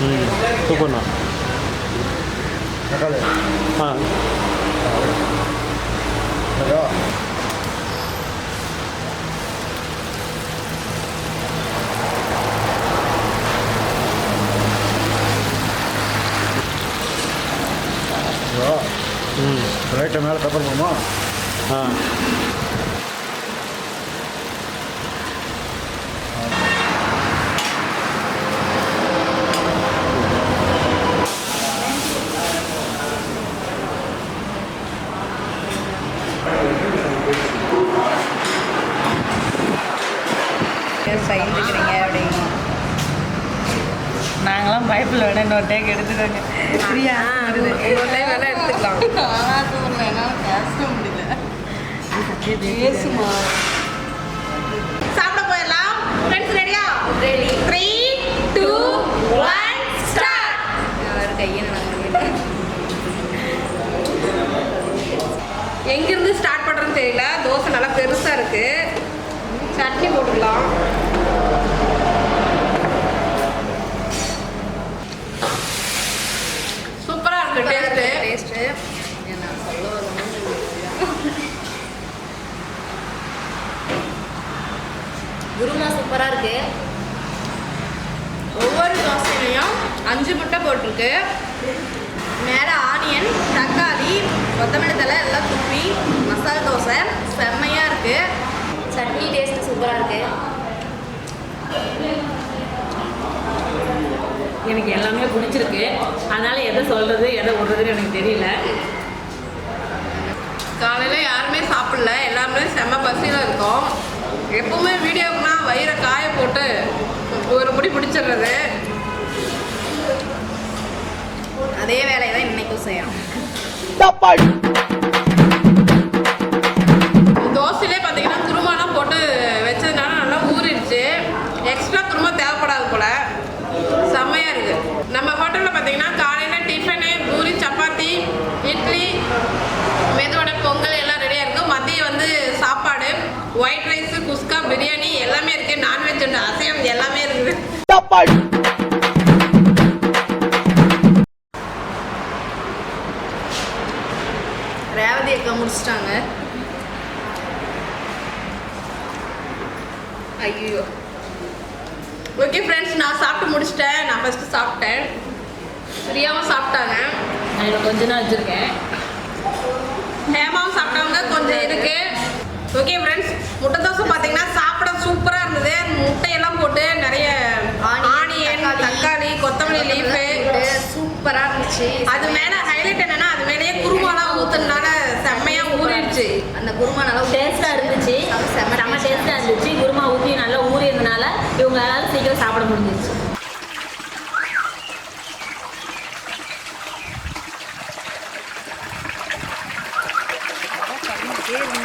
嗯，多不呢？哪个？啊。ம் லைட்டை மேலே பெப்பர் போடுமா ஆ. சைந்துக்கிறீங்க அப்படின்னு நாங்களாம் பைப்பில் வேணா இன்னொரு டேக் எடுத்துக்கோங்க ஃப்ரீயா ஒரு டைம் வேணா எடுத்துக்கலாம். பேச முடியல. பேசுமா? சாப்பிட போயிடலாம். ஃப்ரெண்ட்ஸ் ரெடியா ready three two one start கையை எங்கிருந்து ஸ்டார்ட் பண்ணுறதுன்னு தெரியல. தோசை நல்லா பெருசாக இருக்கு. சட்னி போட்டுக்கலாம் சூப்பராக இருக்கு டேஸ்ட்டு டேஸ்ட்டு நான் சொல்ல வரணும் குருமா சூப்பராக இருக்கு. ஒவ்வொரு தோசையிலையும் அஞ்சு முட்டை போட்டிருக்கு. மேலே ஆனியன் தக்காளி கொத்தமல்லி தழை எல்லாம் துப்பி மசாலா தோசை. செம்மையாக இருக்குது சட்னி டேஸ்ட் சூப்பராக இருக்கு. எனக்கு எல்லாமே பிடிச்சிருக்கு. அதனால எதை சொல்றது எதை விடுறதுன்னு எனக்கு தெரியல. காலையில் யாருமே சாப்பிடல. எல்லாருமே செம்ம பசியில் இருக்கோம். எப்பவுமே வீடியோக்குனா வயிறை காய போட்டு ஒரு முடி பிடிச்சிடுறது. அதே வேலையை தான் இன்னைக்கும் செய்யறோம். பிரியாணி எல்லாமே இருக்குது நான்வெஜ் உண்டு அசைவம் எல்லாமே இருக்குது. ரேவதி அக்கா முடிச்சிட்டாங்க. ஐயோ ஓகே ஃப்ரெண்ட்ஸ் நான் சாப்பிட்டு முடிச்சிட்டேன். நான் ஃபஸ்ட்டு சாப்பிட்டேன். பிரியாவும் சாப்பிட்டாங்க. நான் கொஞ்ச நாள் வச்சுருக்கேன். ஹேமாவும் சாப்பிட்டவங்க கொஞ்சம் இருக்கு. ஓகே ஃப்ரெண்ட்ஸ் முட்டை தோசை பார்த்தீங்கன்னா சாப்பிட சூப்பராக இருந்தது. முட்டையெல்லாம் போட்டு நிறைய ஆனியன் தக்காளி கொத்தமல்லி லீஃபு சூப்பராக இருந்துச்சு. அது மேலே ஹைலைட் என்னன்னா அது மேலேயே குருமாலாம் ஊற்றுனால செம்மையாக ஊறிடுச்சு. அந்த குருமா நல்லா டேஸ்ட்டாக இருந்துச்சு. செம்ம டேஸ்ட்டாக இருந்துச்சு. குருமா ஊற்றி நல்லா ஊறினதுனால இவங்களால சீக்கிரம் சாப்பிட முடிஞ்சிச்சு Yeah.